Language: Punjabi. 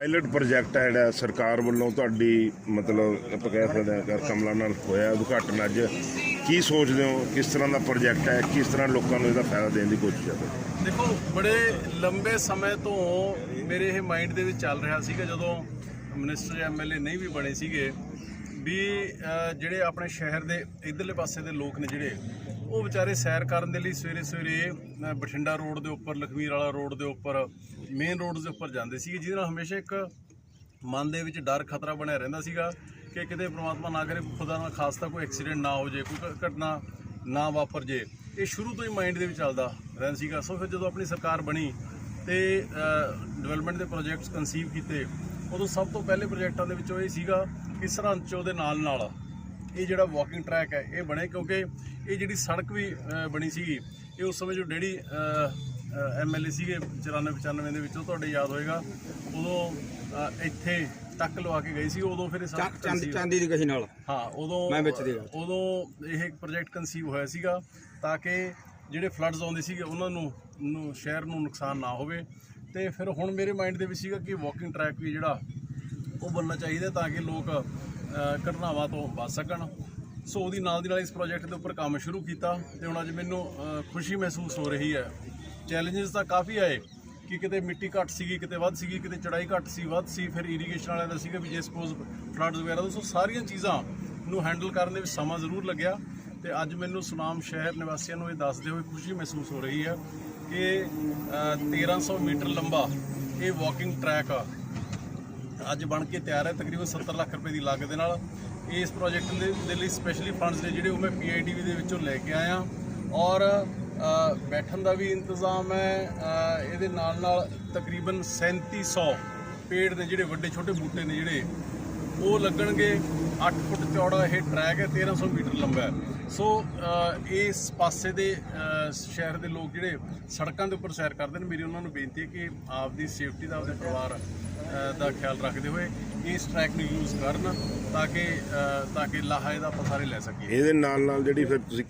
ਪਾਇਲਟ ਪ੍ਰੋਜੈਕਟ ਹੈ ਜਿਹੜਾ ਸਰਕਾਰ ਵੱਲੋਂ ਤੁਹਾਡੀ ਮਤਲਬ ਆਪਾਂ ਕਹਿ ਸਕਦੇ ਹਾਂ ਕਿ ਕਮਲਾ ਨਾਲ ਹੋਇਆ ਉਦਘਾਟਨ ਅੱਜ, ਕੀ ਸੋਚਦੇ ਹੋ? ਕਿਸ ਤਰ੍ਹਾਂ ਦਾ ਪ੍ਰੋਜੈਕਟ ਹੈ? ਕਿਸ ਤਰ੍ਹਾਂ ਲੋਕਾਂ ਨੂੰ ਇਹਦਾ ਫਾਇਦਾ ਦੇਣ ਦੀ ਕੋਸ਼ਿਸ਼ ਹੈ? ਦੇਖੋ, ਬੜੇ ਲੰਬੇ ਸਮੇਂ ਤੋਂ ਮੇਰੇ ਇਹ ਮਾਈਂਡ ਦੇ ਵਿੱਚ ਚੱਲ ਰਿਹਾ ਸੀਗਾ ਜਦੋਂ ਮਿਨਿਸਟਰ ਐਮਐਲਏ ਨਹੀਂ ਵੀ ਬਣੇ ਸੀਗੇ ਵੀ ਜਿਹੜੇ ਆਪਣੇ ਸ਼ਹਿਰ ਦੇ ਇਧਰਲੇ ਪਾਸੇ ਦੇ ਲੋਕ ਨੇ ਜਿਹੜੇ ਉਹ ਵਿਚਾਰੇ ਸੈਰ ਕਰਨ ਦੇ ਲਈ ਸਵੇਰੇ ਸਵੇਰੇ ਬਠਿੰਡਾ ਰੋਡ ਦੇ ਉੱਪਰ, ਲਖਮੀਰ ਵਾਲਾ ਰੋਡ ਦੇ ਉੱਪਰ, ਮੇਨ ਰੋਡ ਦੇ ਉੱਪਰ ਜਾਂਦੇ ਸੀਗੇ, ਜਿਹਦੇ ਨਾਲ ਹਮੇਸ਼ਾ ਇੱਕ ਮਨ ਦੇ ਵਿੱਚ ਡਰ, ਖਤਰਾ ਬਣਿਆ ਰਹਿੰਦਾ ਸੀਗਾ ਕਿ ਕਿਤੇ ਪ੍ਰਮਾਤਮਾ ਨਾ ਕਰੇ, ਖੁਦਾ ਨਾ ਖਾਸਤਾ ਕੋਈ ਐਕਸੀਡੈਂਟ ਨਾ ਹੋ ਜੇ, ਕੋਈ ਘ- ਘਟਨਾ ਨਾ ਵਾਪਰ ਜੇ। ਇਹ ਸ਼ੁਰੂ ਤੋਂ ਹੀ ਮਾਈਂਡ ਦੇ ਵਿੱਚ ਚੱਲਦਾ ਰਹਿੰਦਾ ਸੀਗਾ। ਸੋ ਫਿਰ ਜਦੋਂ ਆਪਣੀ ਸਰਕਾਰ ਬਣੀ ਤੇ ਡਿਵੈਲਪਮੈਂਟ ਦੇ ਪ੍ਰੋਜੈਕਟਸ ਕਨਸੀਵ ਕੀਤੇ, ਉਦੋਂ ਸਭ ਤੋਂ ਪਹਿਲੇ ਪ੍ਰੋਜੈਕਟਾਂ ਦੇ ਵਿੱਚੋਂ ਇਹ ਸੀਗਾ ਕਿ ਸਰਹੰਦ ਚੋਂ ਦੇ ਨਾਲ ਨਾਲ ਇਹ ਜਿਹੜਾ ਵਾਕਿੰਗ ਟਰੈਕ ਹੈ ਇਹ ਬਣੇ ਕਿਉਂਕਿ ਇਹ ਜਿਹੜੀ ਸੜਕ ਵੀ ਬਣੀ ਸੀਗੀ ਇਹ ਉਸ ਸਮੇਂ ਜੋ ਡੈਡੀ ਐਮਐਲਏ ਸੀਗੇ 94 95 ਦੇ ਵਿੱਚੋਂ ਤੁਹਾਡੇ ਯਾਦ ਹੋਏਗਾ ਉਦੋਂ ਇੱਥੇ ਟੱਕ ਲਵਾ ਕੇ ਗਈ ਸੀ ਉਦੋਂ ਫਿਰ ਚਾਂਦੀ ਚਾਂਦੀ ਦੀ ਕਹੀ ਨਾਲ ਹਾਂ ਉਦੋਂ ਮੈਂ ਵਿੱਚ ਸੀਗਾ। ਉਦੋਂ ਇਹ ਪ੍ਰੋਜੈਕਟ ਕਨਸੀਵ ਹੋਇਆ ਸੀਗਾ ਤਾਂ ਕਿ ਜਿਹੜੇ ਫਲੱਡਸ ਆਉਂਦੇ ਸੀਗੇ ਉਹਨਾਂ ਨੂੰ ਨੂੰ ਸ਼ਹਿਰ ਨੂੰ ਨੁਕਸਾਨ ਨਾ ਹੋਵੇ ਤੇ ਫਿਰ ਹੁਣ ਮੇਰੇ ਮਾਈਂਡ ਦੇ ਵਿੱਚ ਸੀਗਾ ਕਿ ਵਾਕਿੰਗ ਟਰੈਕ ਵੀ ਜਿਹੜਾ ਉਹ ਬਣਨਾ ਚਾਹੀਦਾ ਤਾਂ ਕਿ ਲੋਕ ਘਟਨਾਵਾਂ ਤੋਂ ਬਚ ਸਕਣ। ਸੋ ਉਹਦੀ ਨਾਲ ਦੀ ਨਾਲ ਇਸ ਪ੍ਰੋਜੈਕਟ ਦੇ ਉੱਪਰ ਕੰਮ ਸ਼ੁਰੂ ਕੀਤਾ ਤੇ ਹੁਣ ਅੱਜ ਮੈਨੂੰ ਖੁਸ਼ੀ ਮਹਿਸੂਸ ਹੋ ਰਹੀ ਹੈ। ਚੈਲੰਜਸ ਤਾਂ ਕਾਫੀ ਆਏ ਕਿ ਕਿਤੇ ਮਿੱਟੀ ਘੱਟ ਸੀਗੀ ਕਿਤੇ ਵੱਧ ਸੀਗੀ ਕਿਤੇ ਚੜਾਈ ਘੱਟ ਸੀ ਵੱਧ ਸੀ ਫਿਰ ਇਰੀਗੇਸ਼ਨ ਵਾਲਿਆਂ ਦਾ ਸੀਗਾ ਵੀ ਜੇ ਸਪੋਜ਼ ਫਲੱਡਸ ਵਗੈਰਾ ਦਾ ਸੋ ਸਾਰੀਆਂ ਚੀਜ਼ਾਂ ਨੂੰ ਹੈਂਡਲ ਕਰਨ ਦੇ ਵਿੱਚ ਸਮਾਂ ਜ਼ਰੂਰ ਲੱਗਿਆ ਤੇ ਅੱਜ ਮੈਨੂੰ ਸੁਨਾਮ ਸ਼ਹਿਰ ਨਿਵਾਸੀਆਂ ਨੂੰ ਇਹ ਦੱਸਦੇ ਹੋਏ ਖੁਸ਼ੀ ਮਹਿਸੂਸ ਹੋ ਰਹੀ ਹੈ ਕਿ ਅ, 1300 ਮੀਟਰ ਲੰਬਾ ਇਹ ਵਾਕਿੰਗ ਟਰੈਕ ਆ ਅੱਜ ਬਣ ਕੇ ਤਿਆਰ ਹੈ, ਤਕਰੀਬਨ 70 ਲੱਖ ਰੁਪਏ ਦੀ ਲਾਗਤ ਦੇ ਨਾਲ। ਇਸ ਪ੍ਰੋਜੈਕਟ ਦੇ ਦੇ ਲਈ ਸਪੈਸ਼ਲੀ ਫੰਡਸ ਨੇ ਜਿਹੜੇ ਉਹ ਮੈਂ ਪੀਆਈਡੀਵੀ ਦੇ ਵਿੱਚੋਂ ਲੈ ਕੇ ਆਇਆ। ਔਰ ਬੈਠਣ ਦਾ ਵੀ ਇੰਤਜ਼ਾਮ ਹੈ ਇਹਦੇ ਨਾਲ ਨਾਲ ਤਕਰੀਬਨ 3700 ਪੇੜ ਨੇ ਜਿਹੜੇ ਵੱਡੇ ਛੋਟੇ ਬੂਟੇ ਨੇ ਜਿਹੜੇ ਉਹ ਲੱਗਣਗੇ 8 ਫੁੱਟ ਚੌੜਾ, ਇਹ ਟਰੈਕ ਹੈ 1300 ਮੀਟਰ ਲੰਬਾ ਹੈ। ਸੋ ਇਸ ਪਾਸੇ ਦੇ ਸ਼ਹਿਰ ਦੇ ਲੋਕ ਜਿਹੜੇ ਸੜਕਾਂ ਦੇ ਉੱਪਰ ਸੈਰ ਕਰਦੇ ਨੇ, ਮੇਰੀ ਉਹਨਾਂ ਨੂੰ ਬੇਨਤੀ ਹੈ ਕਿ ਆਪਦੀ ਸੇਫਟੀ ਦਾ, ਆਪਦੇ ਪਰਿਵਾਰ ਦਾ ਖਿਆਲ ਰੱਖਦੇ ਹੋਏ ਇਸ ਟਰੈਕ ਨੂੰ ਯੂਜ਼ ਕਰਨ ਤਾਂ ਕਿ ਤਾਂ ਕਿ ਲਾਹਾ ਇਹਦਾ ਆਪਾਂ ਸਾਰੇ ਲੈ ਸਕੀਏ। ਇਹਦੇ ਨਾਲ ਨਾਲ ਜਿਹੜੀ ਫਿਰ ਤੁਸੀਂ